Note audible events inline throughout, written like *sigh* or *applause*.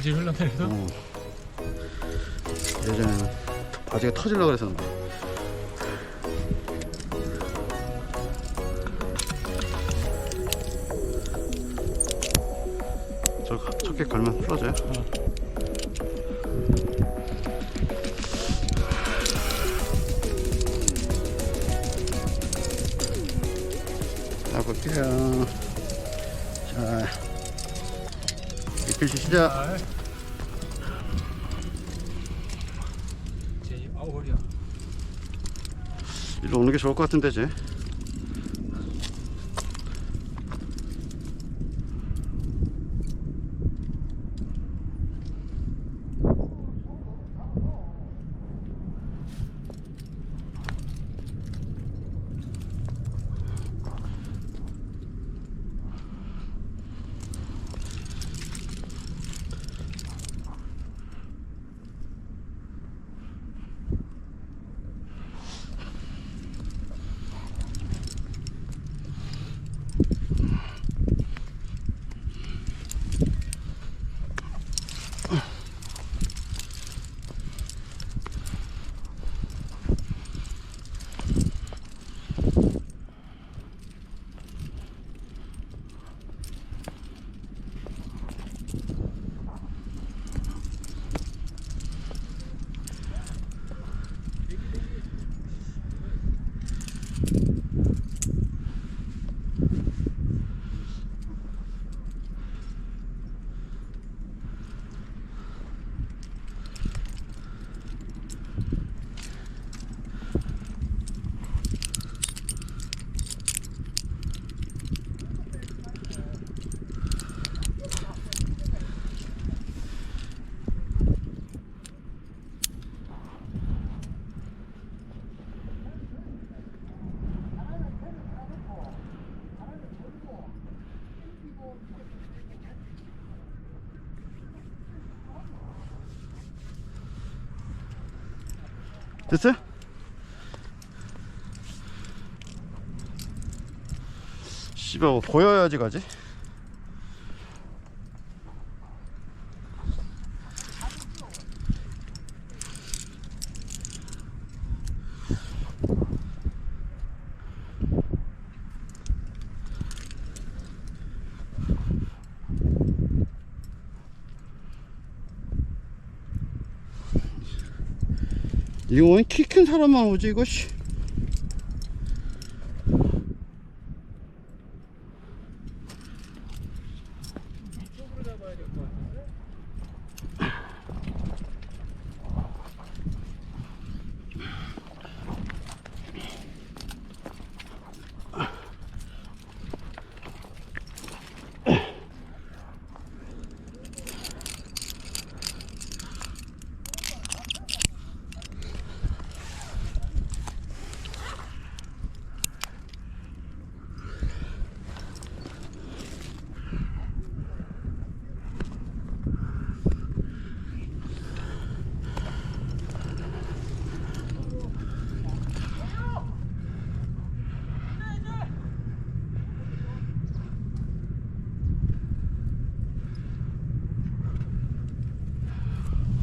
질질 흘러내려서 어. 예전에는 바지가 터질라 그랬었는데. 저 첫개 걸면 풀어져요. 가볼게요. 이필 시작. 아, 제 아우 허리야 일로 오는 게 좋을 것 같은데, 쟤. 됐어요? 씨발 뭐 보여야지 가지 이거 키 큰 사람만 오지 이거 씨.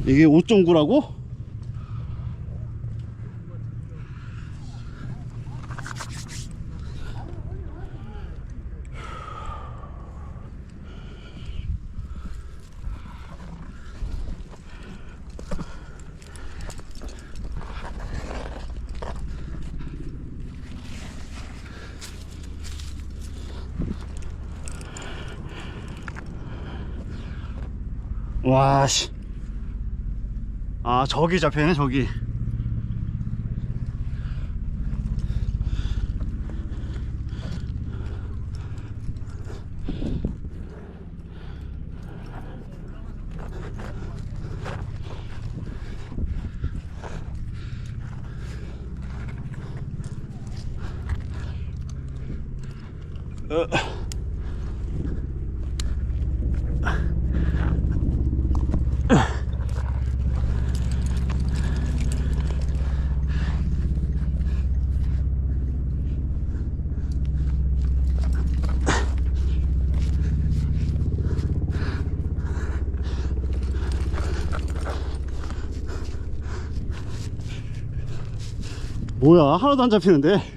이게 5.9라고? 와, 씨. 아, 저기 잡혀있네, 저기. 어. 뭐야? 하나도 안 잡히는데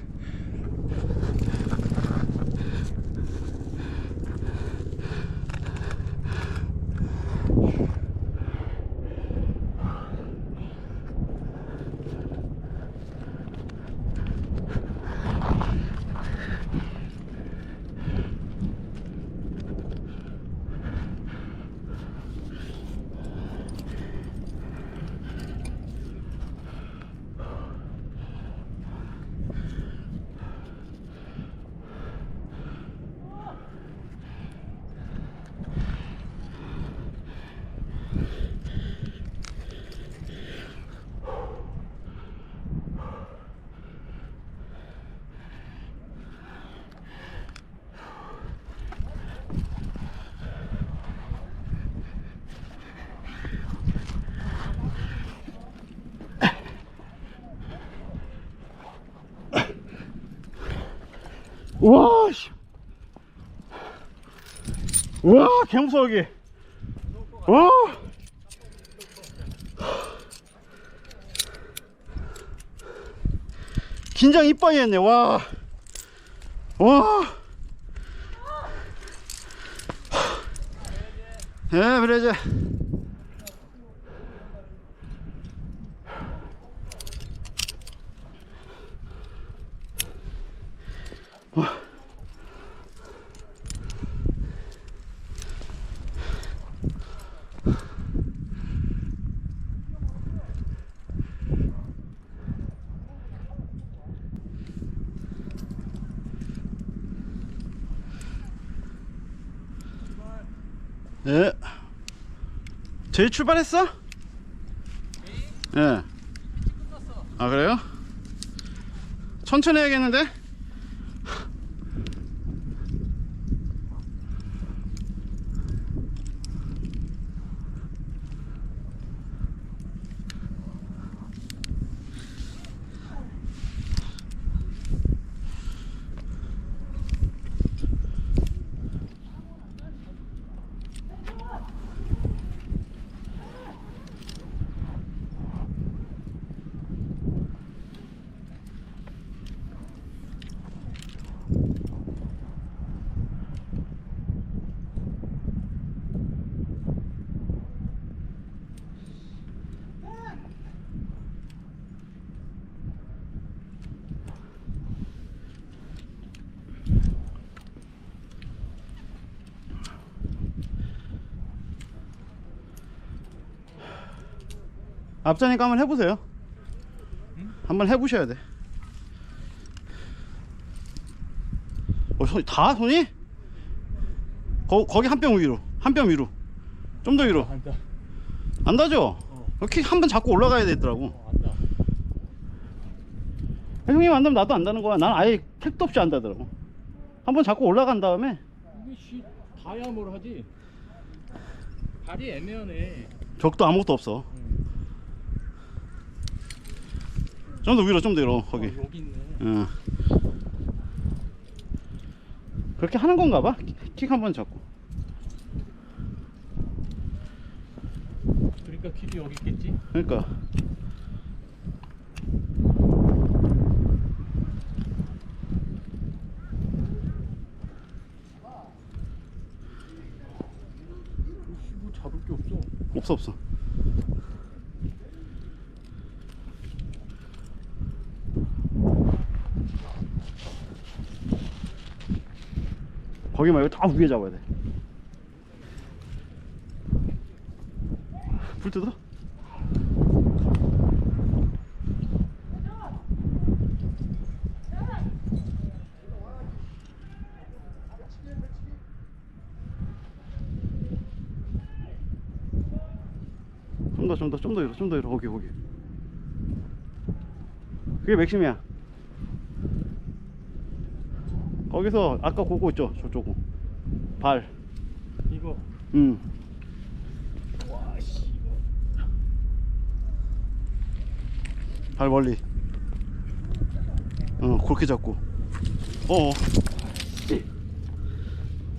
우와 씨. 우와 개무서워 여기 와 긴장 이빠이 했네 와 와. 예, 그래야지. 예. 제일 출발했어? 예. 아 그래요? 천천히 해야겠는데? 앞자니까 한번 해보세요. 한번 해보셔야 돼. 어, 손, 다 손이? 거, 거기 한 뼘 위로. 한 뼘 위로. 좀 더 위로. 안다. 안다죠? 이렇게 한 번 잡고 올라가야 되더라고. 어, 안다. 형님 안다면 나도 안다는 거야. 난 아예 택도 없이 안다더라고. 한 번 잡고 올라간 다음에 이게 씨 다야 뭘 하지? 발이 애매하네. 적도 아무것도 없어. 좀 더 위로, 좀 더 위로. 거기. 어, 여기 있네. 응. 그렇게 하는 건가 봐. 킥 한번 잡고. 그러니까 길이 여기 있겠지? 그러니까. 씨, 뭐 잡을 게 없어. 없어 없어. 거기 말고 다 위에 잡아야 돼. 불 뜯어? 좀 더, 좀 더, 좀더 위로, 좀더 위로, 거기, 거기. 그게 맥심이야. 거기서 아까 그거 있죠, 저쪽은. 발. 이거. 응. 와 씨. 발 멀리. 어, 그렇게 잡고. 어.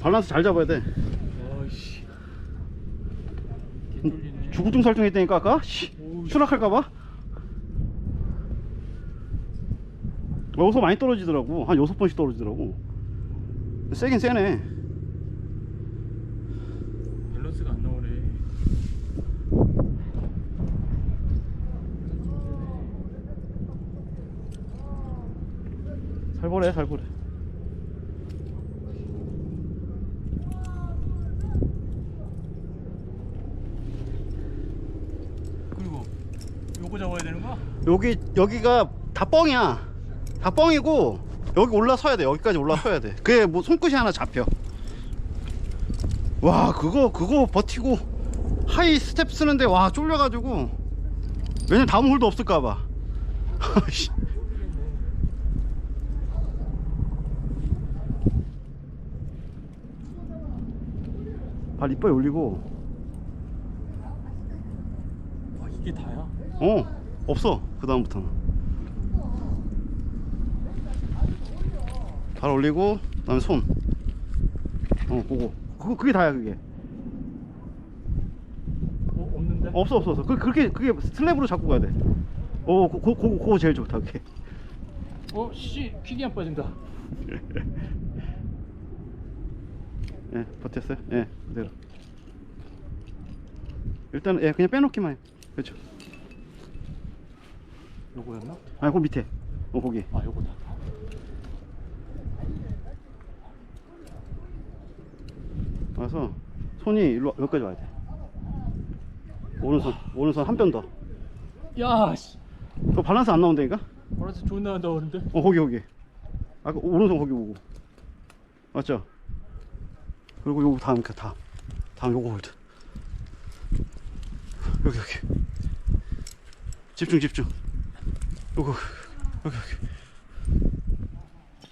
밸런스 잘 잡아야 돼. 와씨. 개돌리네. 주구증 설정했다니까 아까? 씨, 오우, 추락할까봐? 여기서 많이 떨어지더라고. 한 여섯 번씩 떨어지더라고. 세긴 세네. 밸런스가 안 나오네. 살벌해 살벌해 그리고 요거 잡아야 되는 거야? 여기 여기가 다 뻥이야 다 뻥이고 여기 올라서야 돼. 여기까지 올라서야 돼. 그게 뭐 손끝이 하나 잡혀. 와 그거 그거 버티고 하이 스텝 쓰는데 와 쫄려가지고 왜냐면 다음 홀도 없을까봐. *laughs* 발 이빨 올리고. 와 이게 다야? 어 없어. 그 다음부터는 발 올리고 그 다음에 손 어 그거. 그거 그게 다야 그게. 어 없는데? 없어 없어 없어. 그 그렇게 그게 슬랩으로 잡고 가야 돼어 그거 그거 제일 좋다 그게. 어 씨, 킥이 안 빠진다. *laughs* 예 버텼어요? 예 그대로. 일단은 예 그냥 빼놓기만 해. 그렇죠. 요거였나? 아니 그 밑에. 어 거기 아 요거다. 와서 손이 일로 여기까지 와야 돼 오른손 오른손 한 뼘 더. 야 씨. 그 밸런스 안 나온다니까? 알아서 좋은 나간다고 그러는데. 어 거기 거기. 아까 오른손 거기 보고. 맞죠? 그리고 요거 다음 그 다음 다음 요거 홀드. 여기 여기. 집중 집중. 요거 여기 여기.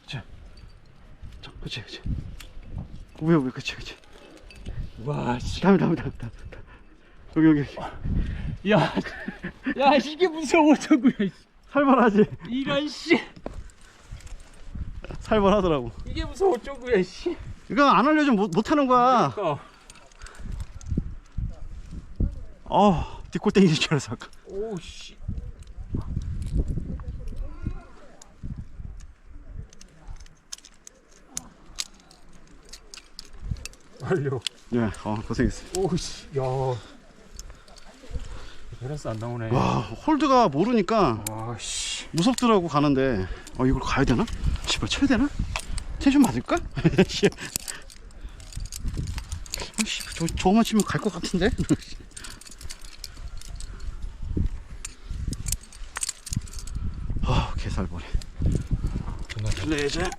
자, 자, 그렇지 그렇지. 위에 위에 그렇지 그렇지. 와 씨. 다음 다음 다음 다음. 여기 여기 여기. 야, 야 이게 무서워 저구야. 살벌하지? 이런 씨. 살벌하더라고. 이게 무서워 저구야 씨. 이거 안 알려주면 못, 못하는 거야. 그러니까. 어, 뒷골 땡기는 줄 알았어. 아까. 오 씨. 완료. 예, 어, 고생했어. 오 씨. 야. 밸런스 안 나오네. 와, 홀드가 모르니까 와 씨. 무섭더라고 가는데. 어, 이걸 가야 되나? 씨발, 쳐야 되나? 텐션 받을까? 씨. 어, 씨, 저, 저거만 치면 갈 것 같은데? *laughs* 아, 개살벌이. 존나 잘. 레제.